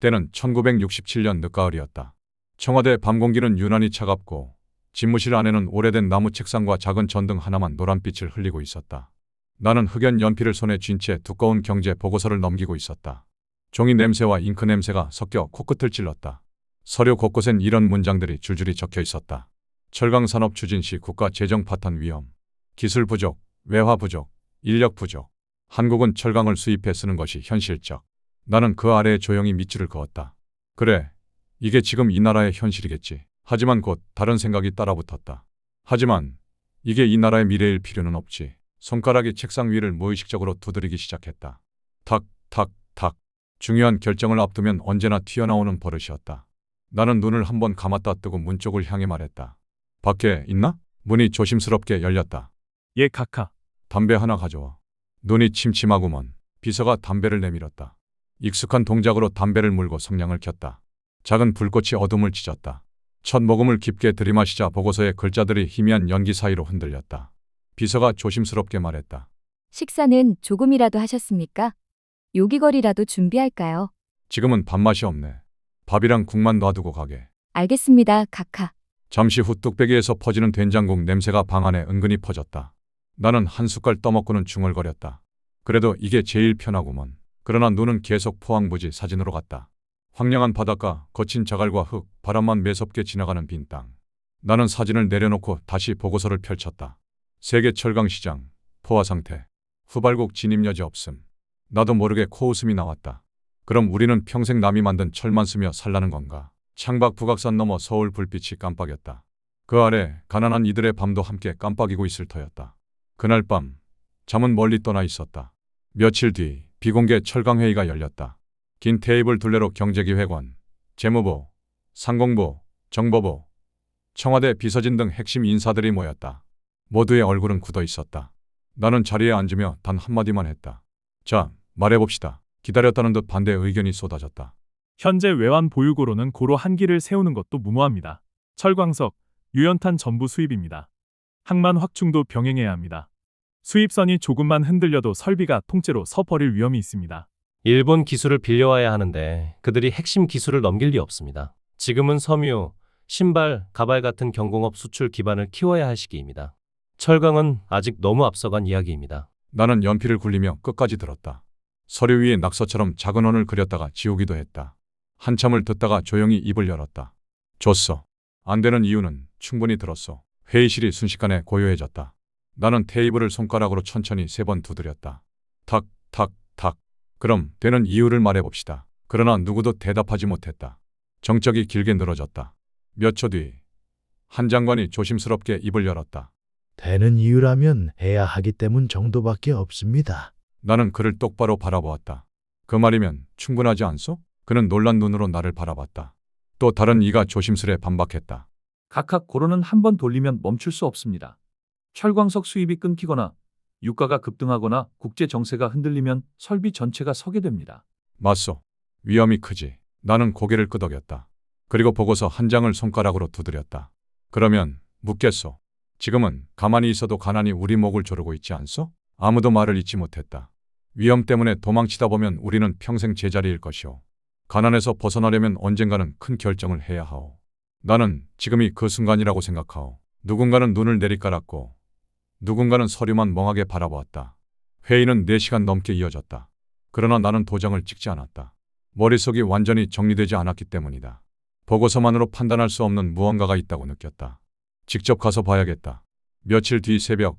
때는 1967년 늦가을이었다. 청와대 밤 공기는 유난히 차갑고 집무실 안에는 오래된 나무 책상과 작은 전등 하나만 노란빛을 흘리고 있었다. 나는 흑연 연필을 손에 쥔 채 두꺼운 경제 보고서를 넘기고 있었다. 종이 냄새와 잉크 냄새가 섞여 코끝을 찔렀다. 서류 곳곳엔 이런 문장들이 줄줄이 적혀 있었다. 철강산업 추진 시 국가 재정 파탄 위험, 기술 부족, 외화 부족, 인력 부족. 한국은 철강을 수입해 쓰는 것이 현실적. 나는 그 아래에 조용히 밑줄을 그었다. 그래, 이게 지금 이 나라의 현실이겠지. 하지만 곧 다른 생각이 따라붙었다. 하지만 이게 이 나라의 미래일 필요는 없지. 손가락이 책상 위를 무의식적으로 두드리기 시작했다. 탁, 탁, 탁. 중요한 결정을 앞두면 언제나 튀어나오는 버릇이었다. 나는 눈을 한번 감았다 뜨고 문 쪽을 향해 말했다. 밖에 있나? 문이 조심스럽게 열렸다. 예, 카카. 담배 하나 가져와. 눈이 침침하구먼. 비서가 담배를 내밀었다. 익숙한 동작으로 담배를 물고 성냥을 켰다. 작은 불꽃이 어둠을 찢었다. 첫 모금을 깊게 들이마시자 보고서의 글자들이 희미한 연기 사이로 흔들렸다. 비서가 조심스럽게 말했다. 식사는 조금이라도 하셨습니까? 요기거리라도 준비할까요? 지금은 밥맛이 없네. 밥이랑 국만 놔두고 가게. 알겠습니다, 카카. 잠시 후 뚝배기에서 퍼지는 된장국 냄새가 방 안에 은근히 퍼졌다. 나는 한 숟갈 떠먹고는 중얼거렸다. 그래도 이게 제일 편하구먼. 그러나 눈은 계속 포항부지 사진으로 갔다. 황량한 바닷가, 거친 자갈과 흙, 바람만 매섭게 지나가는 빈 땅. 나는 사진을 내려놓고 다시 보고서를 펼쳤다. 세계 철강시장, 포화 상태, 후발국 진입 여지 없음. 나도 모르게 코웃음이 나왔다. 그럼 우리는 평생 남이 만든 철만 쓰며 살라는 건가? 창밖 북악산 넘어 서울 불빛이 깜빡였다. 그 아래 가난한 이들의 밤도 함께 깜빡이고 있을 터였다. 그날 밤 잠은 멀리 떠나 있었다. 며칠 뒤 비공개 철강회의가 열렸다. 긴 테이블 둘레로 경제기획원, 재무부, 상공부, 정보부, 청와대 비서진 등 핵심 인사들이 모였다. 모두의 얼굴은 굳어 있었다. 나는 자리에 앉으며 단 한마디만 했다. 자, 말해봅시다. 기다렸다는 듯 반대 의견이 쏟아졌다. 현재 외환 보유고로는 고로 한기를 세우는 것도 무모합니다. 철광석, 유연탄 전부 수입입니다. 항만 확충도 병행해야 합니다. 수입선이 조금만 흔들려도 설비가 통째로 서버릴 위험이 있습니다. 일본 기술을 빌려와야 하는데 그들이 핵심 기술을 넘길 리 없습니다. 지금은 섬유, 신발, 가발 같은 경공업 수출 기반을 키워야 할 시기입니다. 철강은 아직 너무 앞서간 이야기입니다. 나는 연필을 굴리며 끝까지 들었다. 서류 위에 낙서처럼 작은 원을 그렸다가 지우기도 했다. 한참을 듣다가 조용히 입을 열었다. 줬어. 안 되는 이유는 충분히 들었어. 회의실이 순식간에 고요해졌다. 나는 테이블을 손가락으로 천천히 세 번 두드렸다. 탁, 탁, 탁. 그럼 되는 이유를 말해봅시다. 그러나 누구도 대답하지 못했다. 정적이 길게 늘어졌다. 몇 초 뒤, 한 장관이 조심스럽게 입을 열었다. 되는 이유라면 해야 하기 때문 정도밖에 없습니다. 나는 그를 똑바로 바라보았다. 그 말이면 충분하지 않소? 그는 놀란 눈으로 나를 바라봤다. 또 다른 이가 조심스레 반박했다. 각각 고로는 한 번 돌리면 멈출 수 없습니다. 철광석 수입이 끊기거나 유가가 급등하거나 국제 정세가 흔들리면 설비 전체가 서게 됩니다. 맞소. 위험이 크지. 나는 고개를 끄덕였다. 그리고 보고서 한 장을 손가락으로 두드렸다. 그러면 묻겠소. 지금은 가만히 있어도 가난이 우리 목을 조르고 있지 않소? 아무도 말을 잇지 못했다. 위험 때문에 도망치다 보면 우리는 평생 제자리일 것이오. 가난에서 벗어나려면 언젠가는 큰 결정을 해야 하오. 나는 지금이 그 순간이라고 생각하오. 누군가는 눈을 내리깔았고 누군가는 서류만 멍하게 바라보았다. 회의는 4시간 넘게 이어졌다. 그러나 나는 도장을 찍지 않았다. 머릿속이 완전히 정리되지 않았기 때문이다. 보고서만으로 판단할 수 없는 무언가가 있다고 느꼈다. 직접 가서 봐야겠다. 며칠 뒤 새벽,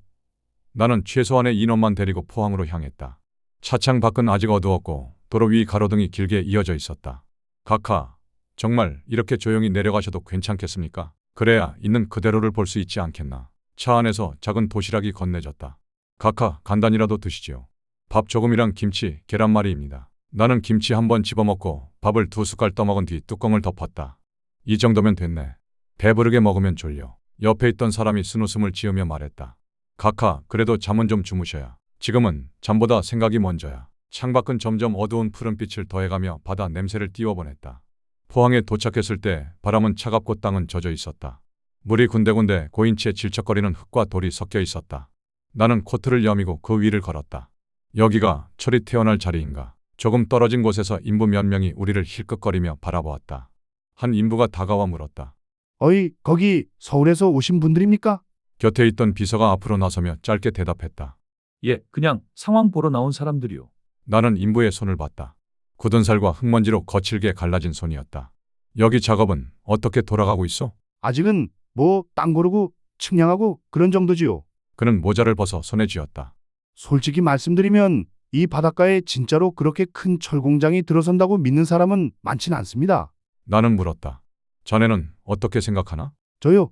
나는 최소한의 인원만 데리고 포항으로 향했다. 차창 밖은 아직 어두웠고 도로 위 가로등이 길게 이어져 있었다. 각하, 정말 이렇게 조용히 내려가셔도 괜찮겠습니까? 그래야 있는 그대로를 볼 수 있지 않겠나. 차 안에서 작은 도시락이 건네졌다. 각하, 간단이라도 드시지요. 밥 조금이랑 김치, 계란말이입니다. 나는 김치 한 번 집어먹고 밥을 두 숟갈 떠먹은 뒤 뚜껑을 덮었다. 이 정도면 됐네. 배부르게 먹으면 졸려. 옆에 있던 사람이 쓴웃음을 지으며 말했다. 각하, 그래도 잠은 좀 주무셔야. 지금은 잠보다 생각이 먼저야. 창밖은 점점 어두운 푸른빛을 더해가며 바다 냄새를 띄워보냈다. 포항에 도착했을 때 바람은 차갑고 땅은 젖어 있었다. 물이 군데군데 고인 채 질척거리는 흙과 돌이 섞여 있었다. 나는 코트를 여미고 그 위를 걸었다. 여기가 철이 태어날 자리인가? 조금 떨어진 곳에서 인부 몇 명이 우리를 힐끗거리며 바라보았다. 한 인부가 다가와 물었다. 어이, 거기 서울에서 오신 분들입니까? 곁에 있던 비서가 앞으로 나서며 짧게 대답했다. 예, 그냥 상황 보러 나온 사람들이요. 나는 인부의 손을 봤다. 굳은 살과 흙먼지로 거칠게 갈라진 손이었다. 여기 작업은 어떻게 돌아가고 있어? 아직은 뭐 땅 고르고 측량하고 그런 정도지요. 그는 모자를 벗어 손에 쥐었다. 솔직히 말씀드리면 이 바닷가에 진짜로 그렇게 큰 철공장이 들어선다고 믿는 사람은 많진 않습니다. 나는 물었다. 자네는 어떻게 생각하나? 저요?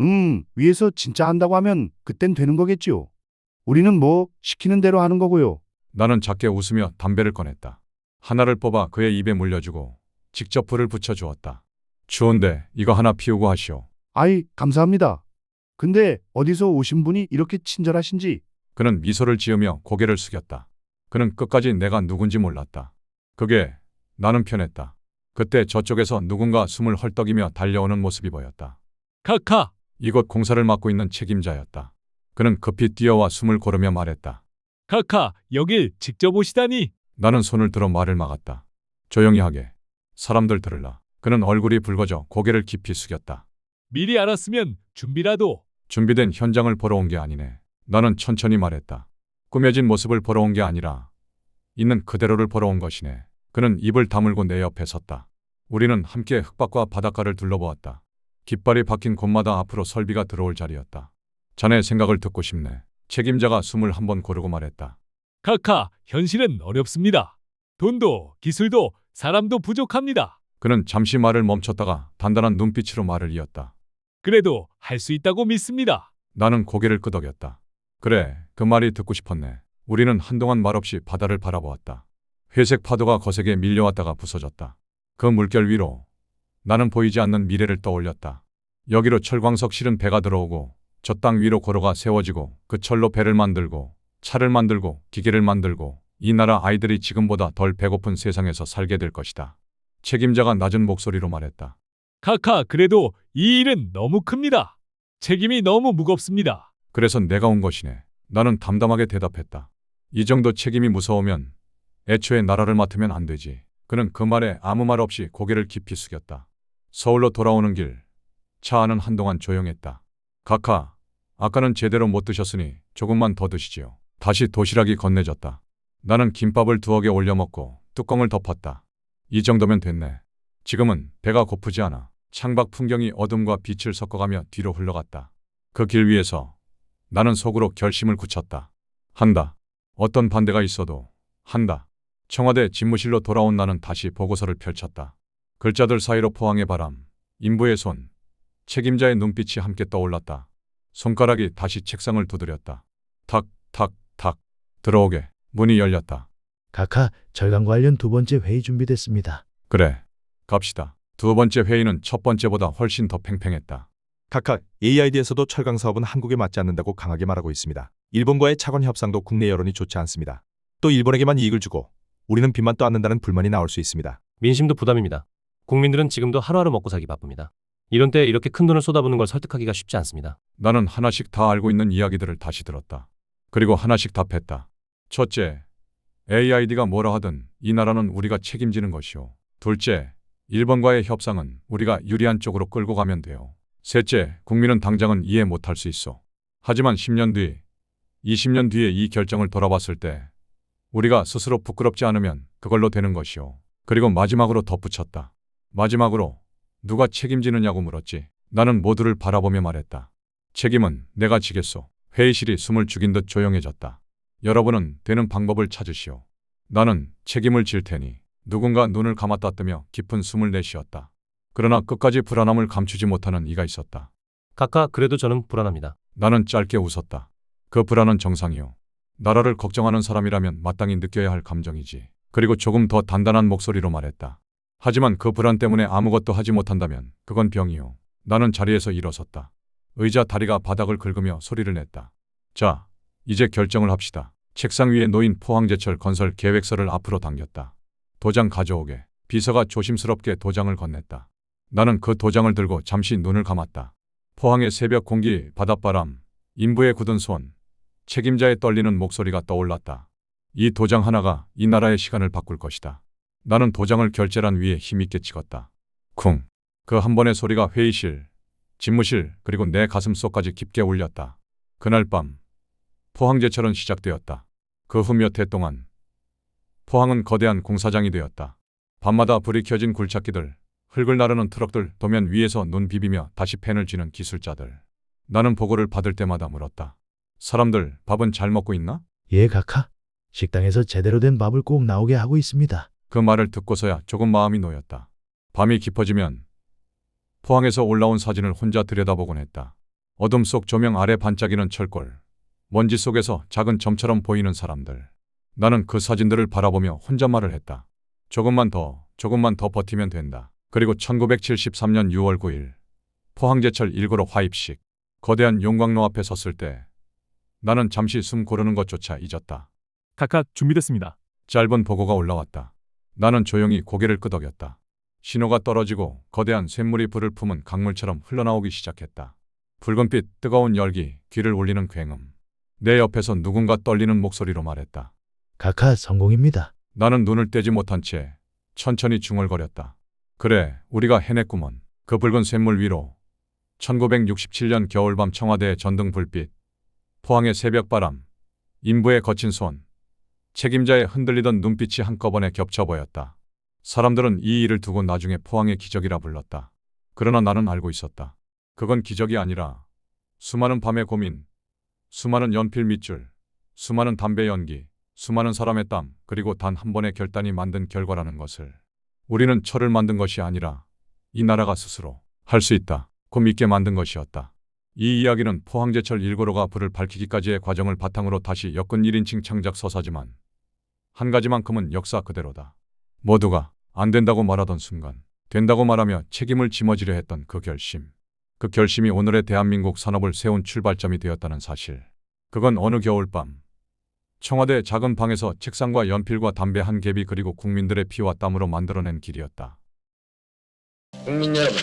음, 위에서 진짜 한다고 하면 그땐 되는 거겠지요. 우리는 뭐 시키는 대로 하는 거고요. 나는 작게 웃으며 담배를 꺼냈다. 하나를 뽑아 그의 입에 물려주고 직접 불을 붙여 주었다. 추운데 이거 하나 피우고 하시오. 아이, 감사합니다. 근데 어디서 오신 분이 이렇게 친절하신지 그는 미소를 지으며 고개를 숙였다. 그는 끝까지 내가 누군지 몰랐다. 그게 나는 편했다. 그때 저쪽에서 누군가 숨을 헐떡이며 달려오는 모습이 보였다. 카카, 이곳 공사를 맡고 있는 책임자였다. 그는 급히 뛰어와 숨을 고르며 말했다. 카카, 여길 직접 오시다니. 나는 손을 들어 말을 막았다. 조용히 하게. 사람들 들을라. 그는 얼굴이 붉어져 고개를 깊이 숙였다. 미리 알았으면 준비라도. 준비된 현장을 보러 온 게 아니네. 나는 천천히 말했다. 꾸며진 모습을 보러 온 게 아니라 있는 그대로를 보러 온 것이네. 그는 입을 다물고 내 옆에 섰다. 우리는 함께 흙밭과 바닷가를 둘러보았다. 깃발이 박힌 곳마다 앞으로 설비가 들어올 자리였다. 자네 생각을 듣고 싶네. 책임자가 숨을 한 번 고르고 말했다. 카카, 현실은 어렵습니다. 돈도, 기술도, 사람도 부족합니다. 그는 잠시 말을 멈췄다가 단단한 눈빛으로 말을 이었다. 그래도 할 수 있다고 믿습니다. 나는 고개를 끄덕였다. 그래, 그 말이 듣고 싶었네. 우리는 한동안 말없이 바다를 바라보았다. 회색 파도가 거세게 밀려왔다가 부서졌다. 그 물결 위로 나는 보이지 않는 미래를 떠올렸다. 여기로 철광석 실은 배가 들어오고 저 땅 위로 고로가 세워지고 그 철로 배를 만들고 차를 만들고 기계를 만들고 이 나라 아이들이 지금보다 덜 배고픈 세상에서 살게 될 것이다. 책임자가 낮은 목소리로 말했다. 카카, 그래도 이 일은 너무 큽니다. 책임이 너무 무겁습니다. 그래서 내가 온 것이네. 나는 담담하게 대답했다. 이 정도 책임이 무서우면 애초에 나라를 맡으면 안 되지. 그는 그 말에 아무 말 없이 고개를 깊이 숙였다. 서울로 돌아오는 길, 차 안은 한동안 조용했다. 카카, 아까는 제대로 못 드셨으니 조금만 더 드시지요. 다시 도시락이 건네졌다. 나는 김밥을 두어 개 올려 먹고 뚜껑을 덮었다. 이 정도면 됐네. 지금은 배가 고프지 않아. 창밖 풍경이 어둠과 빛을 섞어가며 뒤로 흘러갔다. 그 길 위에서 나는 속으로 결심을 굳혔다. 한다. 어떤 반대가 있어도 한다. 청와대 집무실로 돌아온 나는 다시 보고서를 펼쳤다. 글자들 사이로 포항의 바람, 인부의 손, 책임자의 눈빛이 함께 떠올랐다. 손가락이 다시 책상을 두드렸다. 탁, 탁, 탁. 들어오게. 문이 열렸다. 각하, 절강 관련 두 번째 회의 준비됐습니다. 그래. 갑시다. 두 번째 회의는 첫 번째보다 훨씬 더 팽팽했다. 각각 AID에서도 철강 사업은 한국에 맞지 않는다고 강하게 말하고 있습니다. 일본과의 차관 협상도 국내 여론이 좋지 않습니다. 또 일본에게만 이익을 주고 우리는 빚만 떠안는다는 불만이 나올 수 있습니다. 민심도 부담입니다. 국민들은 지금도 하루하루 먹고 살기 바쁩니다. 이런 때 이렇게 큰 돈을 쏟아붓는 걸 설득하기가 쉽지 않습니다. 나는 하나씩 다 알고 있는 이야기들을 다시 들었다. 그리고 하나씩 답했다. 첫째, AID가 뭐라 하든 이 나라는 우리가 책임지는 것이오. 둘째, 일본과의 협상은 우리가 유리한 쪽으로 끌고 가면 돼요. 셋째, 국민은 당장은 이해 못할 수 있어. 하지만 10년 뒤, 20년 뒤에 이 결정을 돌아봤을 때 우리가 스스로 부끄럽지 않으면 그걸로 되는 것이오. 그리고 마지막으로 덧붙였다. 마지막으로 누가 책임지느냐고 물었지. 나는 모두를 바라보며 말했다. 책임은 내가 지겠소. 회의실이 숨을 죽인 듯 조용해졌다. 여러분은 되는 방법을 찾으시오. 나는 책임을 질 테니 누군가 눈을 감았다 뜨며 깊은 숨을 내쉬었다. 그러나 끝까지 불안함을 감추지 못하는 이가 있었다. 카카, 그래도 저는 불안합니다. 나는 짧게 웃었다. 그 불안은 정상이오. 나라를 걱정하는 사람이라면 마땅히 느껴야 할 감정이지. 그리고 조금 더 단단한 목소리로 말했다. 하지만 그 불안 때문에 아무것도 하지 못한다면 그건 병이오. 나는 자리에서 일어섰다. 의자 다리가 바닥을 긁으며 소리를 냈다. 자, 이제 결정을 합시다. 책상 위에 놓인 포항제철 건설 계획서를 앞으로 당겼다. 도장 가져오게. 비서가 조심스럽게 도장을 건넸다. 나는 그 도장을 들고 잠시 눈을 감았다. 포항의 새벽 공기, 바닷바람, 인부의 굳은 손, 책임자의 떨리는 목소리가 떠올랐다. 이 도장 하나가 이 나라의 시간을 바꿀 것이다. 나는 도장을 결제란 위에 힘있게 찍었다. 쿵. 그 한 번의 소리가 회의실, 집무실, 그리고 내 가슴 속까지 깊게 울렸다. 그날 밤, 포항제철은 시작되었다. 그 후 몇 해 동안 포항은 거대한 공사장이 되었다. 밤마다 불이 켜진 굴착기들, 흙을 나르는 트럭들, 도면 위에서 눈 비비며 다시 펜을 쥐는 기술자들. 나는 보고를 받을 때마다 물었다. 사람들 밥은 잘 먹고 있나? 예, 각하. 식당에서 제대로 된 밥을 꼭 나오게 하고 있습니다. 그 말을 듣고서야 조금 마음이 놓였다. 밤이 깊어지면 포항에서 올라온 사진을 혼자 들여다보곤 했다. 어둠 속 조명 아래 반짝이는 철골, 먼지 속에서 작은 점처럼 보이는 사람들. 나는 그 사진들을 바라보며 혼잣말을 했다. 조금만 더, 조금만 더 버티면 된다. 그리고 1973년 6월 9일, 포항제철 1구로 화입식, 거대한 용광로 앞에 섰을 때 나는 잠시 숨 고르는 것조차 잊었다. 각하 준비됐습니다. 짧은 보고가 올라왔다. 나는 조용히 고개를 끄덕였다. 신호가 떨어지고 거대한 샘물이 불을 품은 강물처럼 흘러나오기 시작했다. 붉은빛, 뜨거운 열기, 귀를 울리는 굉음. 내 옆에서 누군가 떨리는 목소리로 말했다. 각하 성공입니다. 나는 눈을 떼지 못한 채 천천히 중얼거렸다. 그래, 우리가 해냈구먼. 그 붉은 샘물 위로 1967년 겨울밤 청와대의 전등 불빛, 포항의 새벽바람, 인부의 거친 손, 책임자의 흔들리던 눈빛이 한꺼번에 겹쳐 보였다. 사람들은 이 일을 두고 나중에 포항의 기적이라 불렀다. 그러나 나는 알고 있었다. 그건 기적이 아니라 수많은 밤의 고민, 수많은 연필 밑줄, 수많은 담배 연기, 수많은 사람의 땀, 그리고 단 한 번의 결단이 만든 결과라는 것을. 우리는 철을 만든 것이 아니라 이 나라가 스스로 할 수 있다. 고 믿게 만든 것이었다. 이 이야기는 포항제철 1구로가 불을 밝히기까지의 과정을 바탕으로 다시 엮은 1인칭 창작 서사지만 한 가지만큼은 역사 그대로다. 모두가 안 된다고 말하던 순간 된다고 말하며 책임을 짊어지려 했던 그 결심. 그 결심이 오늘의 대한민국 산업을 세운 출발점이 되었다는 사실. 그건 어느 겨울밤 청와대 작은 방에서 책상과 연필과 담배 한 갭이 그리고 국민들의 피와 땀으로 만들어낸 길이었다. 국민 여러분,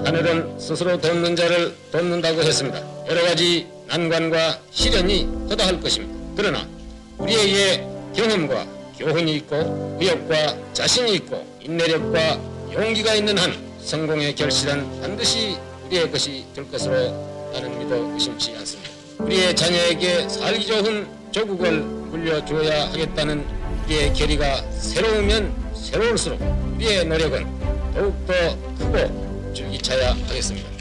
하늘은 스스로 돕는 자를 돕는다고 했습니다. 여러 가지 난관과 시련이 허다할 것입니다. 그러나 우리에게 경험과 교훈이 있고 의욕과 자신이 있고 인내력과 용기가 있는 한 성공의 결실은 반드시 우리의 것이 될 것으로 나는 믿어 의심치 않습니다. 우리의 자녀에게 살기 좋은 조국을 물려줘야 하겠다는 우리의 결의가 새로우면 새로울수록 우리의 노력은 더욱더 크고 줄기차야 하겠습니다.